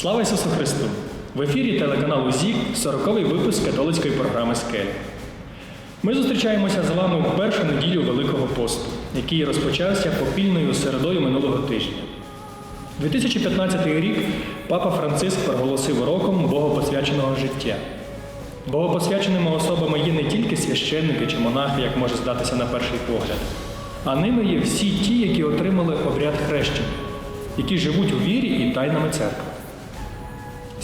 Слава Ісусу Христу! В ефірі телеканалу ЗІК 40-й випуск католицької програми Скель. Ми зустрічаємося з вами в першу неділю Великого посту, який розпочався попільною середою минулого тижня. 2015 рік Папа Франциск проголосив роком богопосвяченого життя. Богопосвяченими особами є не тільки священники чи монахи, як може здатися на перший погляд, а ними є всі ті, які отримали обряд хрещення, які живуть у вірі і тайнами церкви.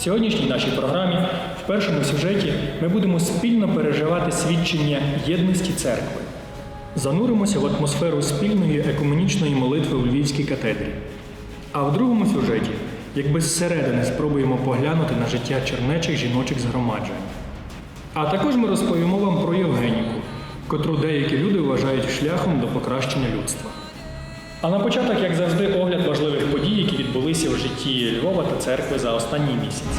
Сьогоднішній нашій програмі, в першому сюжеті, ми будемо спільно переживати свідчення єдності церкви. Зануримося в атмосферу спільної екуменічної молитви у Львівській катедрі. А в другому сюжеті, якби зсередини спробуємо поглянути на життя чернечих жіночих згромаджень. А також ми розповімо вам про Євгеніку, котру деякі люди вважають шляхом до покращення людства. А на початок, як завжди, огляд важливих подій, які відбулися в житті Львова та церкви за останній місяць.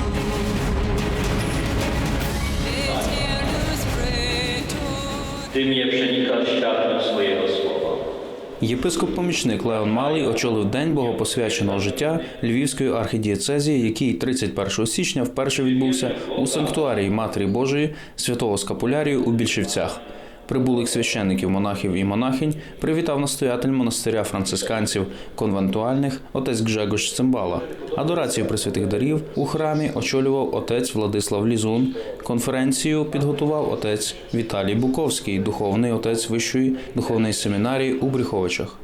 Ty mnie przenikasz światłem swojego słowa. Єпископ-помічник Леон Малий очолив день богопосвяченого життя Львівської архідієцезії, який 31 січня вперше відбувся у санктуарії Матері Божої святого Скапулярію у Більшівцях. Прибулих священників, монахів і монахинь привітав настоятель монастиря францисканців конвентуальних отець Гжегош Цимбала. Адорацію присвятих дарів у храмі очолював отець Владислав Лізун. Конференцію підготував отець Віталій Буковський, духовний отець Вищої духовної семінарії у Брюховичах.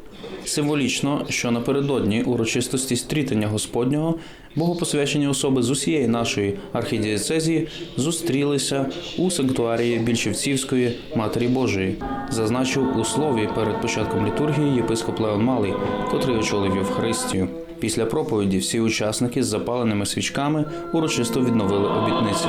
Символічно, що напередодні урочистості стрітення Господнього богопосвячені особи з усієї нашої архідієцезії зустрілися у санктуарії Більшівцівської Матері Божої, зазначив у слові перед початком літургії єпископ Леон Малий, котрий очолив Євхаристію. Після проповіді всі учасники з запаленими свічками урочисто відновили обітниці.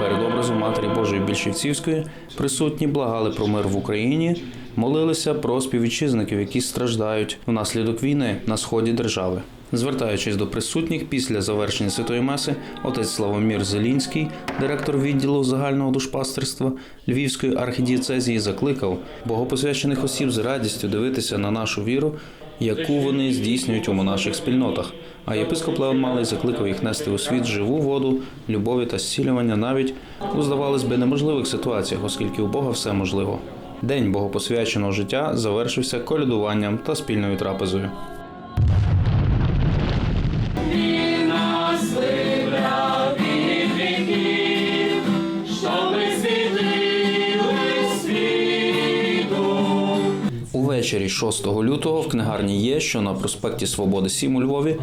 Перед образом Матері Божої Більшівцівської присутні благали про мир в Україні, молилися про співвітчизників, які страждають внаслідок війни на сході держави. Звертаючись до присутніх після завершення святої меси, отець Славомір Зелінський, директор відділу загального душпастерства Львівської архідієцезії, закликав богопосвячених осіб з радістю дивитися на нашу віру, яку вони здійснюють у монаших спільнотах. А єпископ Леон Малий закликав їх нести у світ живу воду, любові та зцілювання навіть у здавалось би неможливих ситуаціях, оскільки у Бога все можливо. День богопосвяченого життя завершився колядуванням та спільною трапезою. Увечері 6 лютого в книгарні є, що на проспекті Свободи 7 у Львові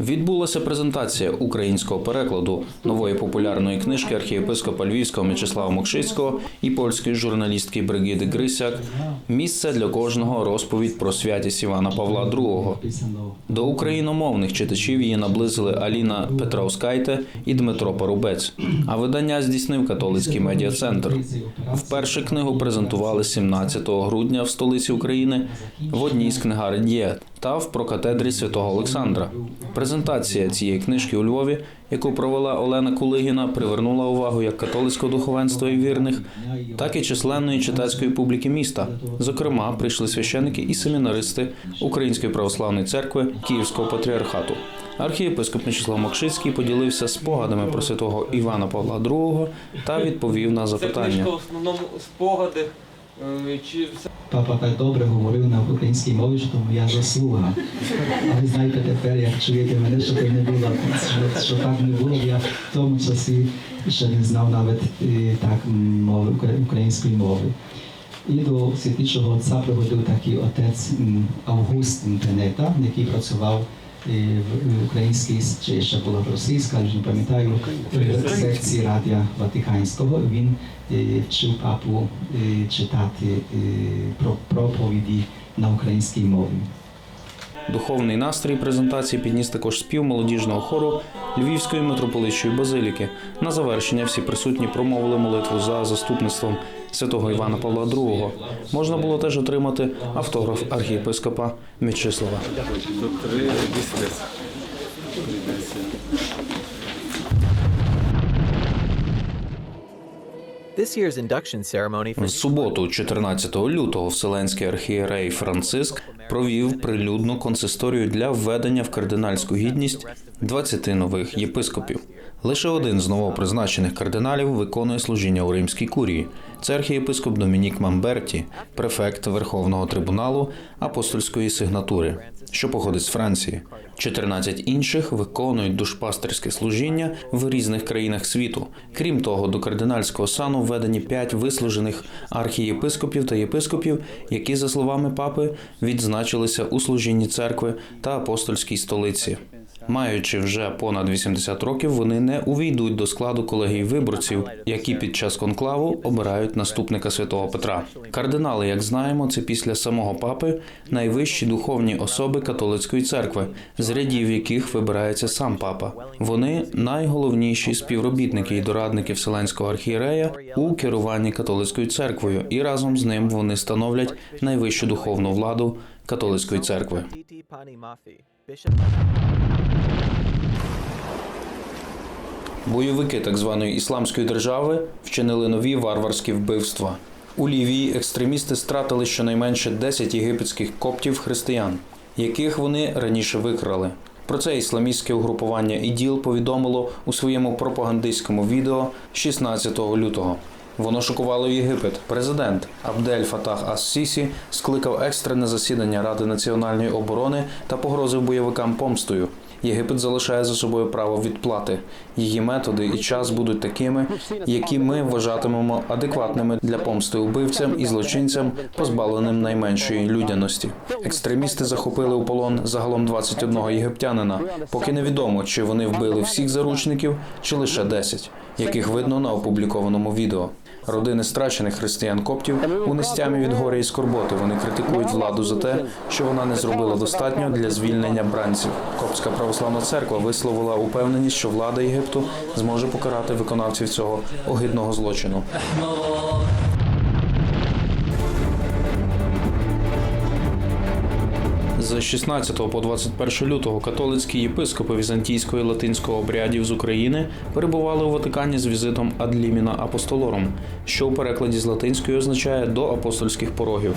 відбулася презентація українського перекладу нової популярної книжки архієпископа Львівського М'ячеслава Мокшицького і польської журналістки Бригиди Грисяк. Місце для кожного розповідь про святість Івана Павла II. До україномовних читачів її наблизили Аліна Петраускайте і Дмитро Парубець. А видання здійснив католицький медіа-центр. Вперше книгу презентували 17 грудня в столиці України в одній з книгарень є та в прокатедрі святого Олександра. Презентація цієї книжки у Львові, яку провела Олена Кулигіна, привернула увагу як католицького духовенства і вірних, так і численної читацької публіки міста. Зокрема, прийшли священики і семінаристи Української православної церкви Київського патріархату. Архієпископ Мячеслав Мокшицький поділився спогадами про святого Івана Павла II та відповів на Це запитання. книжка в основному спогади. е, Чи все Папа так добре говорив на українській мові, що моя заслуга. А ви знаєте тепер, як чуєте мене, що не було, що, що так не було, я в тому часі ще не знав навіть е, так мови, української мови. І до святішого отця приводив такий отець Август Тенета, який працював українській, чи ще була російська, але не пам'ятаю, в секції Радіо Ватиканського. Він е, вчив папу е, читати е, про проповіді на українській мові. Духовний настрій презентації підніс також спів молодіжного хору Львівської митрополитчої базиліки. На завершення всі присутні промовили молитву за заступництвом святого Івана Павла II. Можна було теж отримати автограф архієпископа Мічислава. В суботу, 14 лютого, Вселенський архієрей Франциск провів прилюдну консисторію для введення в кардинальську гідність 20 нових єпископів. Лише один з новопризначених кардиналів виконує служіння у римській курії. Це архієпископ Домінік Мамберті, префект Верховного трибуналу апостольської сигнатури, що походить з Франції. 14 інших виконують душпастерське служіння в різних країнах світу. Крім того, до кардинальського сану введені п'ять вислужених архієпископів та єпископів, які, за словами папи, відзначилися у служінні церкви та апостольській столиці. Маючи вже понад 80 років, вони не увійдуть до складу колегії виборців, які під час конклаву обирають наступника святого Петра. Кардинали, як знаємо, це після самого папи найвищі духовні особи католицької церкви, з рядів яких вибирається сам папа. Вони найголовніші співробітники і дорадники Вселенського архієрея у керуванні католицькою церквою, і разом з ним вони становлять найвищу духовну владу католицької церкви. Бойовики так званої ісламської держави вчинили нові варварські вбивства. У Лівії екстремісти стратили щонайменше 10 єгипетських коптів християн, яких вони раніше викрали. Про це ісламістське угрупування ІДІЛ повідомило у своєму пропагандистському відео 16 лютого. Воно шокувало Єгипет. Президент Абдель Фатах Ас-Сісі скликав екстрене засідання Ради національної оборони та погрозив бойовикам помстою. Єгипет залишає за собою право відплати. Її методи і час будуть такими, які ми вважатимемо адекватними для помсти убивцям і злочинцям, позбавленим найменшої людяності. Екстремісти захопили у полон загалом 21 єгиптянина. Поки невідомо, чи вони вбили всіх заручників, чи лише 10, яких видно на опублікованому відео. Родини страчених християн коптів у нестямі від горя і скорботи. Вони критикують владу за те, що вона не зробила достатньо для звільнення бранців. Коптська православна церква висловила упевненість, що влада Єгипту зможе покарати виконавців цього огидного злочину. З 16 по 21 лютого католицькі єпископи візантійського і латинського обрядів з України перебували у Ватикані з візитом ад ліміна апостолором, що у перекладі з латинської означає до апостольських порогів.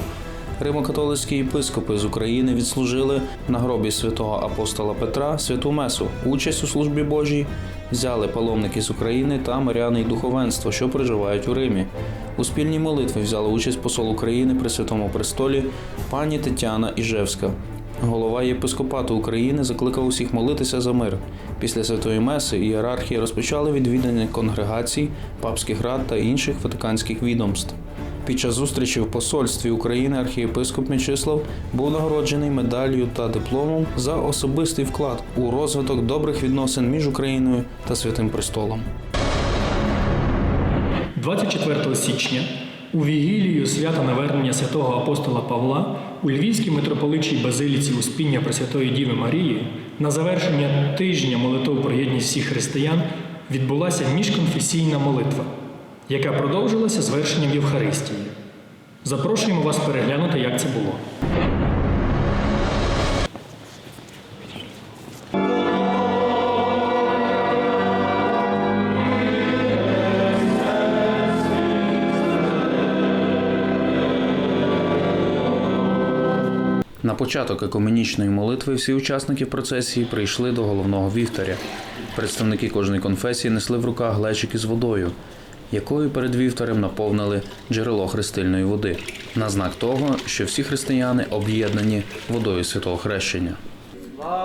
Римокатолицькі єпископи з України відслужили на гробі святого апостола Петра святу Месу. Участь у службі Божій взяли паломники з України та миряни й духовенство, що проживають у Римі. У спільній молитві взяли участь посол України при Святому престолі пані Тетяна Іжевська. Голова єпископату України закликав усіх молитися за мир. Після святої меси ієрархії розпочали відвідання конгрегацій, папських рад та інших ватиканських відомств. Під час зустрічі в посольстві України архієпископ Мечислав був нагороджений медаллю та дипломом за особистий вклад у розвиток добрих відносин між Україною та Святим Престолом. 24 січня у вігілію свята навернення святого апостола Павла у Львівській митрополичій базиліці Успіння Пресвятої Діви Марії на завершення тижня молитов про єдність всіх християн відбулася міжконфесійна молитва, яка продовжилася звершенням Євхаристії. Запрошуємо вас переглянути, як це було. Початок екуменічної молитви всі учасники процесії прийшли до головного вівтаря. Представники кожної конфесії несли в руках глечики з водою, якою перед вівтарем наповнили джерело хрестильної води, на знак того, що всі християни об'єднані водою святого хрещення.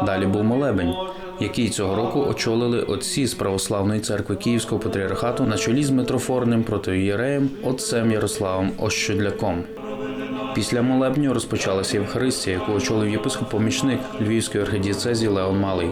Далі був молебень, який цього року очолили отці з православної церкви Київського патріархату на чолі з митрофорним протоієреєм отцем Ярославом Ощудляком. Після молебню розпочалася Євхаристія, яку очолив єпископ-помічник Львівської архідієцезії Леон Малий.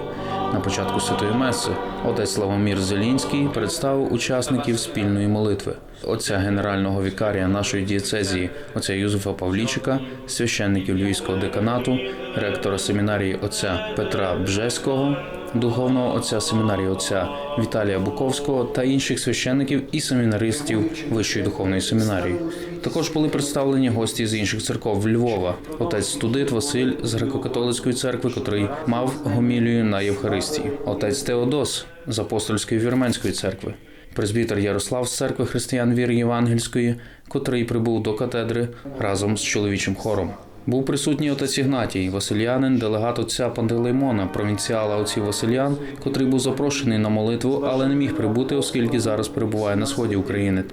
На початку святої меси отець Славомір Зелінський представив учасників спільної молитви. Отця генерального вікарія нашої дієцезії, отця Юзефа Павлічика, священників Львівського деканату, ректора семінарії отця Петра Бжеського, духовного отця семінарії отця Віталія Буковського та інших священників і семінаристів Вищої духовної семінарії. Також були представлені гості з інших церков Львова, отець Студит Василь з греко-католицької церкви, котрий мав гомілію на Євхаристії, отець Теодос з апостольської вірменської церкви. Пресбітер Ярослав з церкви християн віри Євангельської, котрий прибув до катедри разом з чоловічим хором. Був присутній отець Ігнатій, Василянин, делегат отця Пантелеймона, провінціала отців Василян, котрий був запрошений на молитву, але не міг прибути, оскільки зараз перебуває на сході України.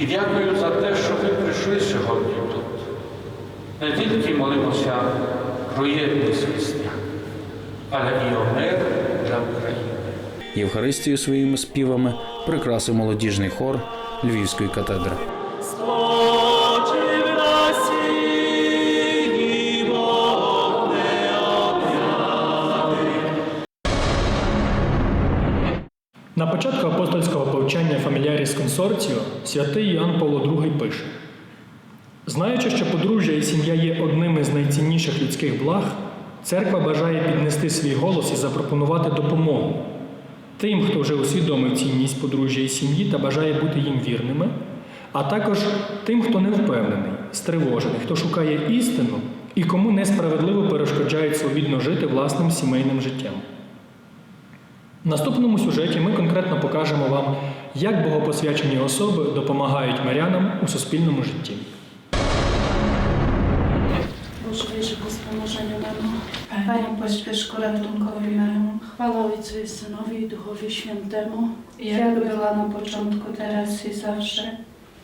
І дякую за те, що ви прийшли сьогодні тут. Не тільки молимося про єдність Христя, але і о мир для України. Євхаристію своїми співами прикрасив молодіжний хор Львівської катедри. На початку апостольського повчання Фаміляріс Консорціо святий Іоанн Павло II пише: Знаючи, що подружжя і сім'я є одним із найцінніших людських благ, церква бажає піднести свій голос і запропонувати допомогу тим, хто вже усвідомив цінність подружжя і сім'ї та бажає бути їм вірними, а також тим, хто не впевнений, стривожений, хто шукає істину і кому несправедливо перешкоджають свобідно жити власним сімейним життям. В наступному сюжеті ми конкретно покажемо вам, як богопосвячені особи допомагають мирянам у суспільному житті. Boże wierzy ku wspomożeniu nemu. Panie pośpiesz ku ratunkowi memu. Chwała Ojcu i Synowi i Duchowi Świętemu, jak była na początku, teraz i zawsze,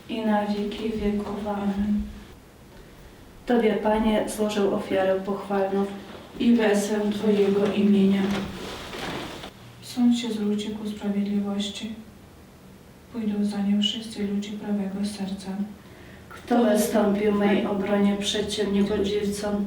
i na wieki wieków. Amen. Tobie, Panie, złożył ofiarę pochwalną i wesel Twojego imienia. Sąd się zwróci ku sprawiedliwości. Pójdą za nią wszyscy ludzie prawego serca. Kto wystąpił mej obronie przeciw niegodziwcom?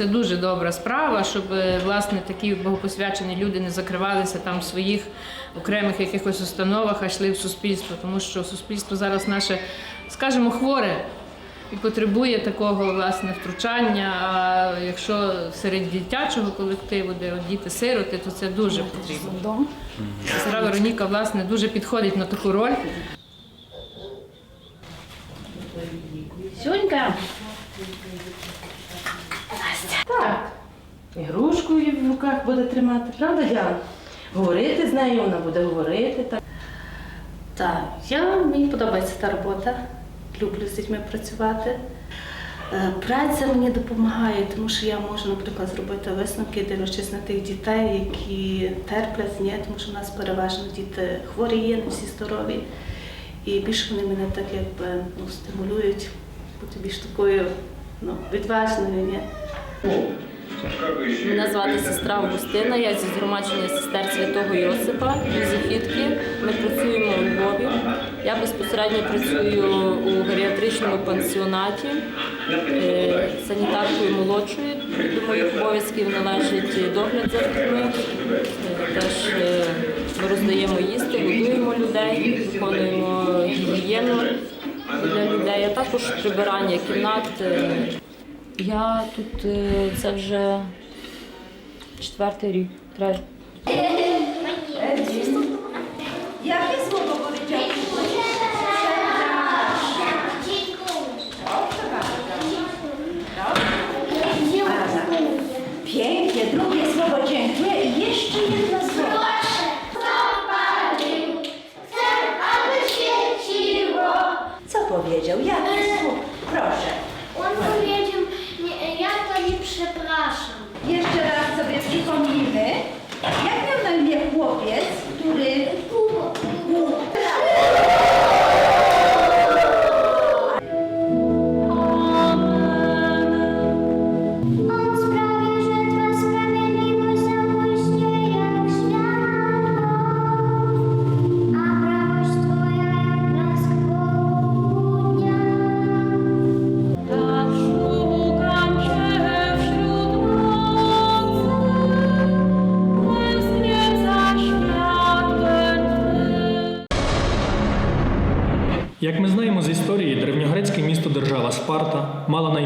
Це дуже добра справа, щоб власне такі богопосвячені люди не закривалися там в своїх окремих якихось установах, а йшли в суспільство, тому що суспільство зараз наше, скажімо, хворе і потребує такого власне втручання. А якщо серед дитячого колективу, де діти сироти, то це дуже потрібно. Сестра Вероніка, власне, дуже підходить на таку роль. Сюнька! Так. Ігрушку її в руках буде тримати, правда, Діана? Говорити з нею, вона буде говорити. Так. Так, я, мені подобається та робота. Люблю з дітьми працювати. Е, Праця мені допомагає, тому що я можу, наприклад, зробити висновки, дивлячись на тих дітей, які терплять, ні, тому що в нас переважно діти хворі не всі здорові. І більше вони мене так якби ну, стимулюють бути більш такою ну, відважною. Ні? Мене звати сестра Августина, я зі згромадження сестер Святого Йосипа, Юзефітки. Ми працюємо у Львові. Я безпосередньо працюю у геріатричному пансіонаті е, санітаркою молодшою. До моїх обов'язків належить догляд за дітьми. Е, Теж е, ми роздаємо їсти, годуємо людей, виконуємо гігієну для людей, а також прибирання кімнат. Я тут е, це вже четвертий рік. Третій.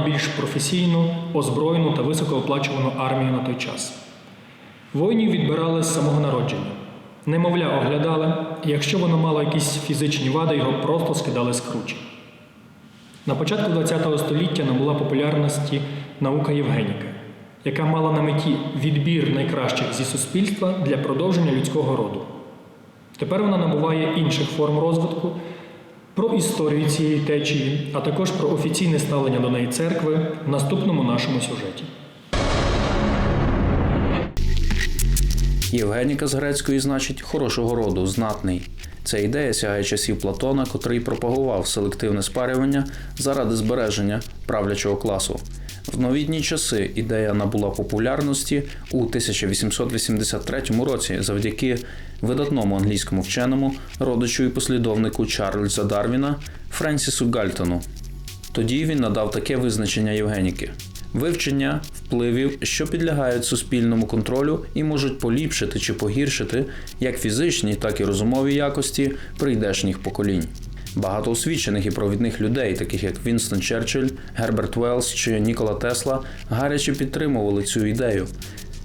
Найбільш професійну, озброєну та високооплачувану армію на той час. Воїнів відбирали з самого народження. Немовля оглядали, і якщо воно мало якісь фізичні вади, його просто скидали з кручі. На початку ХХ століття набула популярності наука Євгеніка, яка мала на меті відбір найкращих зі суспільства для продовження людського роду. Тепер вона набуває інших форм розвитку, про історію цієї течії, а також про офіційне ставлення до неї церкви в наступному нашому сюжеті. Євгеніка з грецької значить хорошого роду, знатний. Ця ідея сягає часів Платона, котрий пропагував селективне спарювання заради збереження правлячого класу. В новітні часи ідея набула популярності у 1883 році завдяки видатному англійському вченому, родичу і послідовнику Чарльза Дарвіна Френсісу Гальтону. Тоді він надав таке визначення Євгеніки: вивчення впливів, що підлягають суспільному контролю і можуть поліпшити чи погіршити як фізичні, так і розумові якості прийдешніх поколінь. Багато освічених і провідних людей, таких як Вінстон Черчилль, Герберт Велс чи Нікола Тесла, гаряче підтримували цю ідею.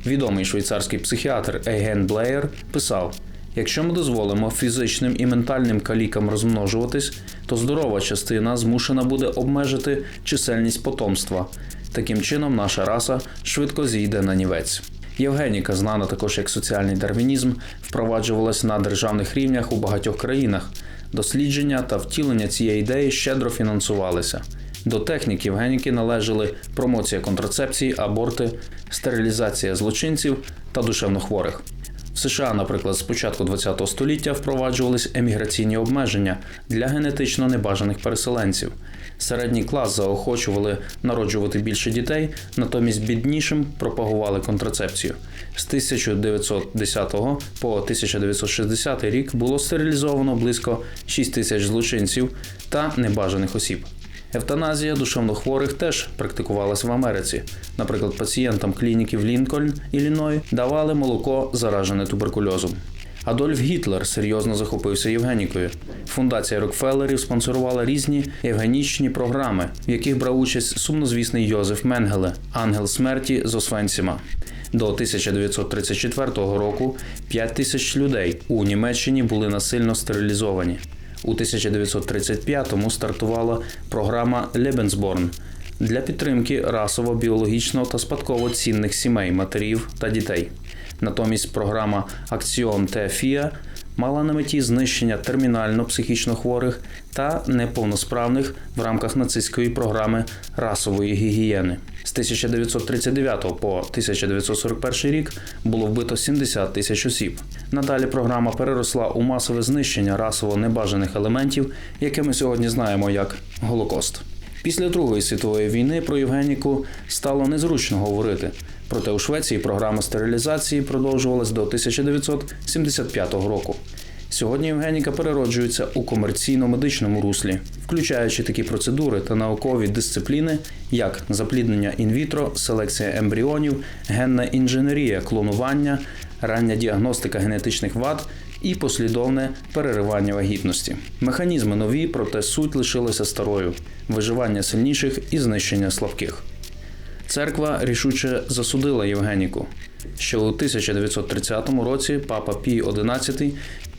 Відомий швейцарський психіатр Ейген Блеєр писав: Якщо ми дозволимо фізичним і ментальним калікам розмножуватись, то здорова частина змушена буде обмежити чисельність потомства. Таким чином, наша раса швидко зійде на нівець. Євгеніка, знана також як соціальний дарвінізм, впроваджувалась на державних рівнях у багатьох країнах. Дослідження та втілення цієї ідеї щедро фінансувалися. До технік Євгеніки належали промоція контрацепції, аборти, стерилізація злочинців та душевнохворих. В США, наприклад, з початку ХХ століття впроваджувались еміграційні обмеження для генетично небажаних переселенців. Середній клас заохочували народжувати більше дітей, натомість біднішим пропагували контрацепцію. З 1910 по 1960 рік було стерилізовано близько 6 тисяч злочинців та небажаних осіб. Евтаназія душевнохворих теж практикувалась в Америці. Наприклад, пацієнтам клініки в Лінкольн, Ілліной, давали молоко, заражене туберкульозом. Адольф Гітлер серйозно захопився Євгенікою. Фундація Рокфеллерів спонсорувала різні євгенічні програми, в яких брав участь сумнозвісний Йозеф Менгеле, ангел смерті з Освенціма. До 1934 року 5 тисяч людей у Німеччині були насильно стерилізовані. У 1935-му стартувала програма Лебенсборн для підтримки расово, біологічно та спадково цінних сімей, матерів та дітей. Натомість програма Акціон Фія мала на меті знищення термінально психічно хворих та неповносправних в рамках нацистської програми расової гігієни. З 1939 по 1941 рік було вбито 70 тисяч осіб. Надалі програма переросла у масове знищення расово небажаних елементів, яке ми сьогодні знаємо як Голокост. Після Другої світової війни про Євгеніку стало незручно говорити. Проте у Швеції програма стерилізації продовжувалась до 1975 року. Сьогодні Євгеніка перероджується у комерційно-медичному руслі, включаючи такі процедури та наукові дисципліни, як запліднення інвітро, селекція ембріонів, генна інженерія, клонування, рання діагностика генетичних вад і послідовне переривання вагітності. Механізми нові, проте суть лишилася старою: виживання сильніших і знищення слабких. Церква рішуче засудила Євгеніку. Ще у 1930 році папа Пій XI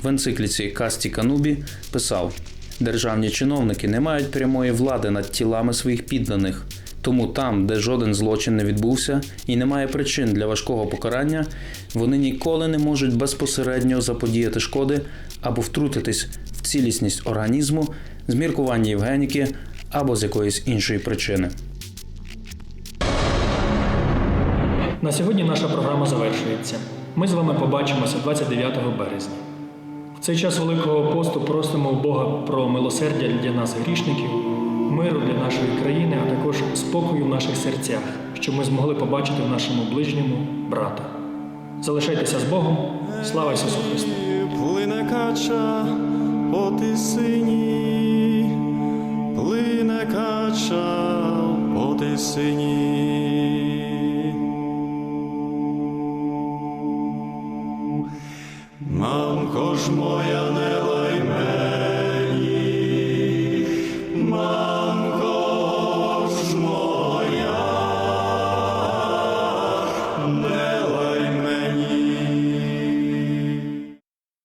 в енцикліці Касті Канубі писав: державні чиновники не мають прямої влади над тілами своїх підданих. Тому там, де жоден злочин не відбувся і немає причин для важкого покарання, вони ніколи не можуть безпосередньо заподіяти шкоди або втрутитись в цілісність організму з міркування Євгеніки або з якоїсь іншої причини. На сьогодні наша програма завершується. Ми з вами побачимося 29 березня. В цей час Великого посту просимо у Бога про милосердя для нас грішників, миру для нашої країни, а також спокою в наших серцях, щоб ми змогли побачити в нашому ближньому брата. Залишайтеся з Богом. Слава Ісусу Христу! Плине кача по тисині, плине кача по тисині.